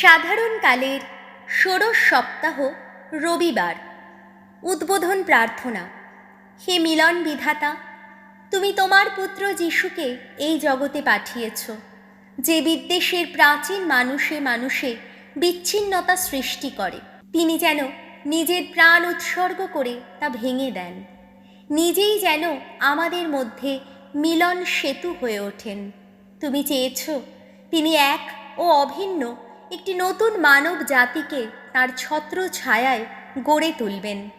সাধারণকালের ষোড়শ সপ্তাহ রবিবার। উদ্বোধন প্রার্থনা, হে মিলন বিধাতা, তুমি তোমার পুত্র যিশুকে এই জগতে পাঠিয়েছ, যে বিদ্বেষের প্রাচীন মানুষে মানুষে বিচ্ছিন্নতা সৃষ্টি করে। তিনি যেন নিজের প্রাণ উৎসর্গ করে তা ভেঙে দেন। নিজেই যেন আমাদের মধ্যে মিলন সেতু হয়ে ওঠেন। তুমি চেয়েছ তিনি এক ও অভিন্ন একটি নতুন মানব জাতিকে তার ছত্র ছায়ায় গড়ে তুলবেন।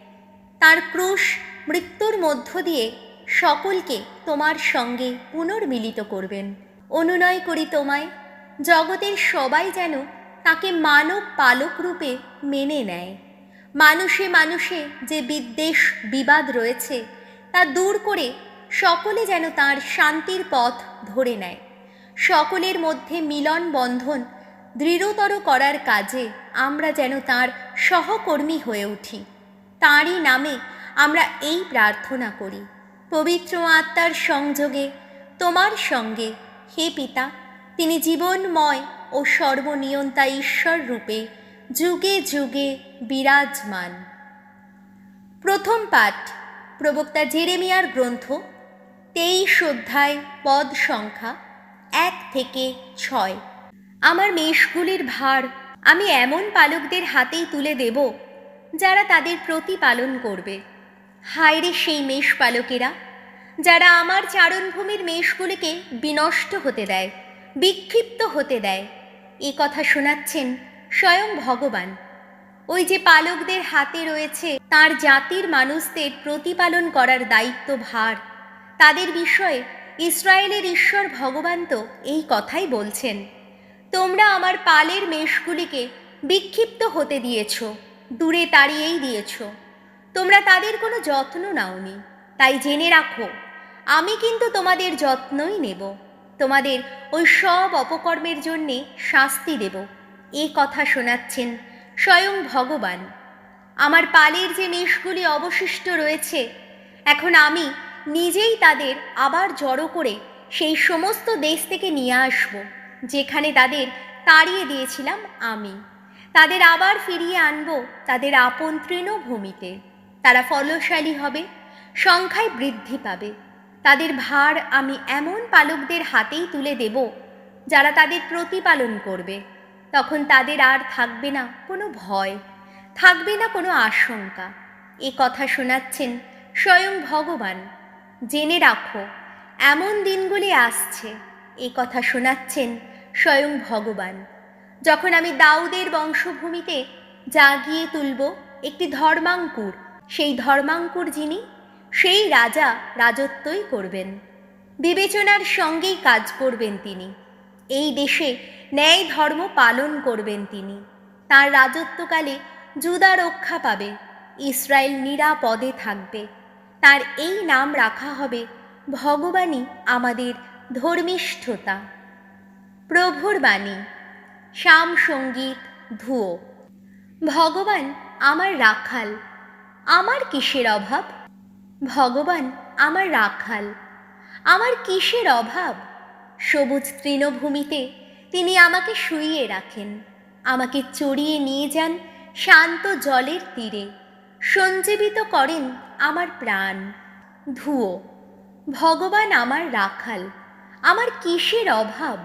তার ক্রুশ মৃত্যুর মধ্য দিয়ে সকলকে তোমার সঙ্গে পুনর্মিলিত করবেন। অনুনয় করি তোমায়, জগতের সবাই যেন তাকে মানব পালক রূপে মেনে নেয়। মানুষে মানুষে যে বিদ্বেষ, বিবাদ রয়েছে, তা দূর করে সকলে যেন তার শান্তির পথ ধরে নেয়। সকলের মধ্যে মিলন বন্ধন দৃঢ়তর করার কাজে আমরা যেন তার সহকর্মী হয়ে উঠি। তাঁরই নামে আমরা এই প্রার্থনা করি, পবিত্র আত্মার সংযোগে, তোমার সঙ্গে, হে পিতা, তিনি জীবনময় ও সর্বনিয়ন্তা ঈশ্বর রূপে যুগে যুগে বিরাজমান। প্রথম পাঠ, প্রবক্তা জেরেমিয়ার গ্রন্থ, তেইশ অধ্যায়, পদ সংখ্যা, এক থেকে ছয়। আমার মেষগুলির ভার আমি এমন পালকদের হাতেই তুলে দেব, যারা তাদের প্রতিপালন করবে। হায়রে সেই মেষ পালকেরা, যারা আমার চারণভূমির মেষগুলিকে বিনষ্ট হতে দেয়, বিক্ষিপ্ত হতে দেয়। এ কথা শোনাচ্ছেন স্বয়ং ভগবান। ওই যে পালকদের হাতে রয়েছে তার জাতির মানুষদের প্রতিপালন করার দায়িত্ব ভার, তাদের বিষয়ে ইসরায়েলের ঈশ্বর ভগবান তো এই কথাই বলছেন। তোমরা আমার পালের মেষগুলিকে বিক্ষিপ্ত হতে দিয়েছ, দূরে তাড়িয়েই দিয়েছ। তোমরা তাদের কোনো যত্ন নাওনি। তাই জেনে রাখো, আমি কিন্তু তোমাদের যত্নই নেব। তোমাদের ওই সব অপকর্মের জন্যে শাস্তি দেব। এ কথা শোনাচ্ছেন স্বয়ং ভগবান। আমার পালের যে মেষগুলি অবশিষ্ট রয়েছে, এখন আমি নিজেই তাদের আবার জড়ো করে সেই সমস্ত দেশ থেকে নিয়ে আসব। যেখানে তাদের তাড়িয়ে দিয়েছিলাম আমি। তাদের আবার ফিরিয়ে আনব তাদের আপন তৃণভূমিতে তারা ফলশালী হবে, সংখ্যায় বৃদ্ধি পাবে। তাদের ভার আমি এমন পালকদের হাতেই তুলে দেব, যারা তাদের প্রতিপালন করবে। তখন তাদের আর থাকবে না কোনো ভয়, থাকবে না কোনো আশঙ্কা। এ কথা শোনাচ্ছেন স্বয়ং ভগবান। জেনে রাখো, এমন দিনগুলি আসছে এ কথা শোনাচ্ছেন স্বয়ং ভগবান। যখন আমি দাউদের বংশভূমিতে জাগিয়ে তুলব একটি ধর্মাঙ্কুর, সেই ধর্মাঙ্কুর যিনি, সেই রাজা রাজত্বই করবেন। বিবেচনার সঙ্গেই কাজ করবেন তিনি। এই দেশে ন্যায় ধর্ম পালন করবেন তিনি। তার রাজত্বকালে জুদা রক্ষা পাবে, ইসরায়েল নিরাপদে থাকবে। তার এই নাম রাখা হবে, ভগবানই আমাদের ধর্মিষ্ঠতা। প্রভুর বাণী, শ্যাম সংগীত ধুয়ো ভগবান আমার রাখাল, আমার কিসের অভাব? ভগবান আমার রাখাল, আমার কিসের অভাব? সবুজ তৃণভূমিতে তিনি আমাকে শুইয়ে রাখেন, আমাকে চড়িয়ে নিয়ে যান শান্ত জলের তীরে, সঞ্জীবিত করেন আমার প্রাণ। ধুয়ো ভগবান আমার রাখাল আমার কিসের অভাব?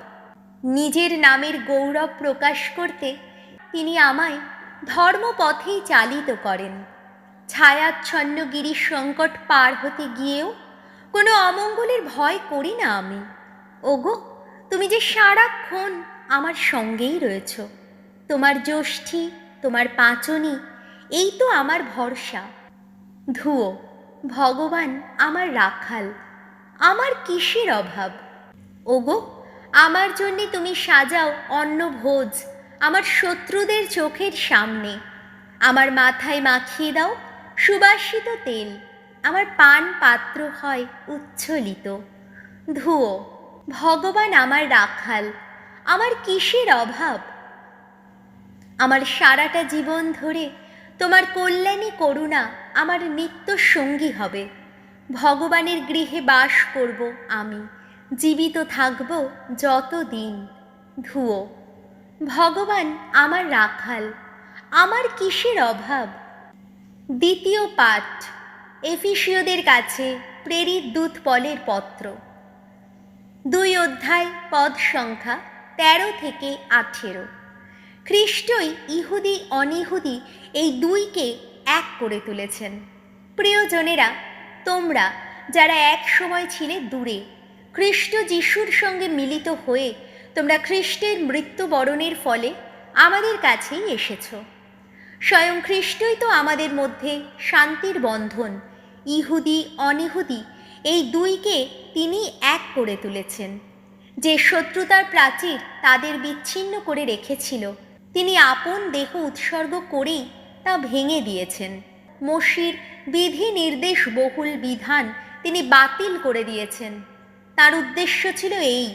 নিজের নামের গৌরব প্রকাশ করতে তিনি আমায় ধর্মপথেই চালিত করেন। ছায়াচ্ছন্ন গিরির সংকট পার হতে গিয়েও কোনো অমঙ্গলের ভয় করি না আমি। ওগো, তুমি যে সারাক্ষণ আমার সঙ্গেই রয়েছ, তোমার জ্যোষ্ঠী, তোমার পাঁচনি, এই তো আমার ভরসা। ধুয়ো ভগবান আমার রাখাল, আমার কিসের অভাব? ওগো, আমার জন্যে তুমি সাজাও অন্ন ভোজ, আমার শত্রুদের চোখের সামনে। আমার মাথায় মাখিয়ে দাও সুবাসিত তেল, আমার পান পাত্র হয় উচ্ছলিত। ধুয়ো ভগবান আমার রাখাল, আমার কিসের অভাব? আমার সারাটা জীবন ধরে তোমার কল্যাণী করুণা আমার নিত্য সঙ্গী হবে, ভগবানের গৃহে বাস করব আমি। জীবিত থাকব যতদিন। ধুয়ো ভগবান আমার রাখাল, আমার কিসের অভাব? দ্বিতীয় পাঠ, এফিসীয়দের কাছে প্রেরিত দূত পলের পত্র। দুই অধ্যায়, পদ সংখ্যা তেরো থেকে আঠেরো। খ্রিস্টই ইহুদি, অনিহুদি এই দুইকে এক করে তুলেছেন। প্রিয়জনেরা, তোমরা যারা এক সময় ছিলে দূরে খ্রিস্ট যিশুর সঙ্গে মিলিত হয়ে তোমরা খ্রিস্টের মৃত্যুবরণের ফলে আমাদের কাছেই এসেছ। স্বয়ং খ্রিস্টই তো আমাদের মধ্যে শান্তির বন্ধন, ইহুদি, অনিহুদি, এই দুইকে তিনি এক করে তুলেছেন। যে শত্রুতার প্রাচীর তাদের বিচ্ছিন্ন করে রেখেছিল, তিনি আপন দেহ উৎসর্গ করেই তা ভেঙে দিয়েছেন। মসির বিধি নির্দেশ বহুল বিধান তিনি বাতিল করে দিয়েছেন। তার উদ্দেশ্য ছিল এই।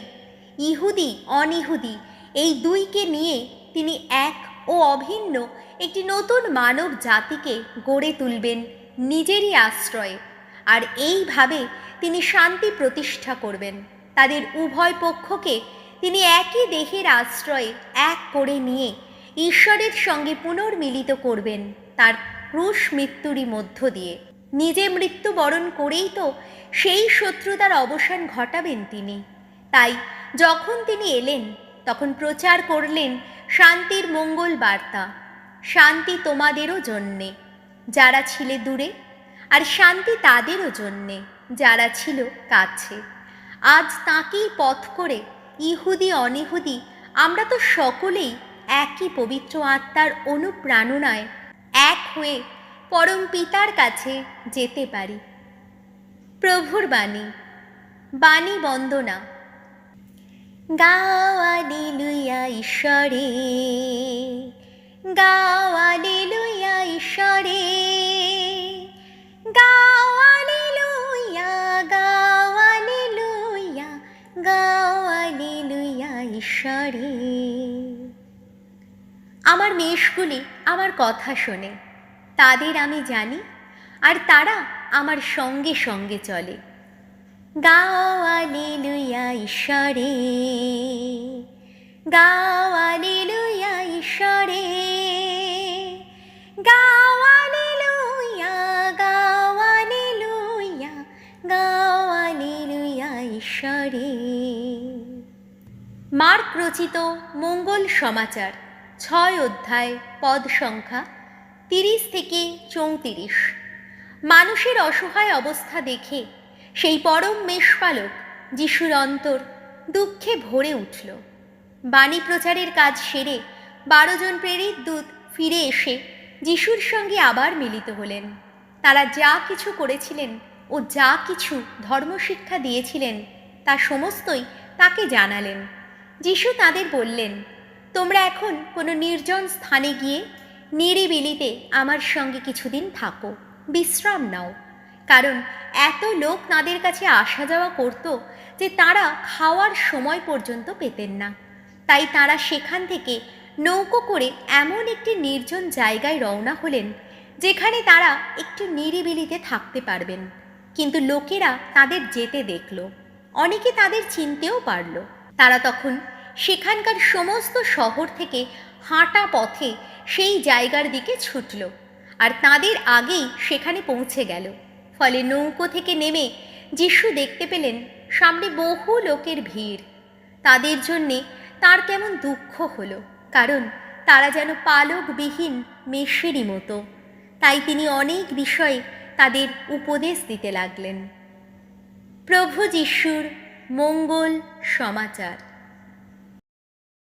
ইহুদি, অনিহুদি, এই দুইকে নিয়ে তিনি এক ও অভিন্ন একটি নতুন মানব জাতিকে গড়ে তুলবেন নিজেরই আশ্রয়ে। আর এইভাবে তিনি শান্তি প্রতিষ্ঠা করবেন। তাদের উভয় পক্ষকে তিনি একই দেহের আশ্রয়ে এক করে নিয়ে ঈশ্বরের সঙ্গে পুনর্মিলিত করবেন তার ক্রুশ মৃত্যুরই মধ্য দিয়ে। নিজে মৃত্যুবরণ করেই তো সেই শত্রুতার অবসান ঘটাবেন তিনি। তাই যখন তিনি এলেন, তখন প্রচার করলেন শান্তির মঙ্গল বার্তা, শান্তি তোমাদেরও জন্যে, যারা ছিলে দূরে, আর শান্তি তাদেরও জন্যে, যারা ছিল কাছে। আজ তাকেই পথ করে ইহুদি অনিহুদি, আমরা তো সকলেই একই পবিত্র আত্মার অনুপ্রাণনায় এক হয়ে পরম পিতার কাছে যেতে পারি। প্রভুর বাণী বাণী বন্দনা। গাওয়ালি লুইয়া ঈশ্বরে গাওয়ালি লুইয়া ঈশ্বরে গাওয়ালি লুইয়া গাওয়ালি লুইয়া গাওয়ালি লুইয়া ঈশ্বরে। আমার মেষগুলি আমার কথা শোনে। তাদের আমি জানি, আর তারা আমার সঙ্গে সঙ্গে চলে। গাওয়ালি লুইয়া ঈশ্বরে গাওয়ালি লুইয়া ঈশ্বরে গাওয়ালি লুইয়া গাওয়ালি লুইয়া গাওয়ালি লুইয়া ঈশ্বরে। মার্ক রচিত মঙ্গল সমাচার, ছয় অধ্যায়, পদ সংখ্যা তিরিশ থেকে চৌত্রিশ। মানুষের অসহায় অবস্থা দেখে সেই পরম মেষপালক যিশুর অন্তর দুঃখে ভরে উঠল। বাণী প্রচারের কাজ সেরে বারো জন প্রেরিত দূত ফিরে এসে যিশুর সঙ্গে আবার মিলিত হলেন। তারা যা কিছু করেছিলেন ও যা কিছু ধর্মশিক্ষা দিয়েছিলেন তা সমস্তই তাকে জানালেন। যিশু তাদের বললেন, তোমরা এখন কোনো নির্জন স্থানে গিয়ে নিরিবিলিতে আমার সঙ্গে কিছুদিন থাকো। বিশ্রাম নাও। কারণ এত লোক তাঁদের কাছে আসা যাওয়া করত যে তারা খাওয়ার সময় পর্যন্ত পেতেন না। তাই তারা সেখান থেকে নৌকো করে এমন একটি নির্জন জায়গায় রওনা হলেন, যেখানে তারা একটু নিরিবিলিতে থাকতে পারবেন। কিন্তু লোকেরা তাদের যেতে দেখল। অনেকে তাদের চিনতেও পারল। তারা তখন সেখানকার সমস্ত শহর থেকে হাঁটা পথে সেই জায়গার দিকে ছুটল আর তাদের আগেই সেখানে পৌঁছে গেল। ফলে নৌকো থেকে নেমে যিশু দেখতে পেলেন সামনে বহু লোকের ভিড়। তাদের জন্যে তার কেমন দুঃখ হলো, কারণ তারা যেন পালকবিহীন মেষেরই মতো। তাই তিনি অনেক বিষয়ে তাদের উপদেশ দিতে লাগলেন। প্রভু যিশুর মঙ্গল সমাচার।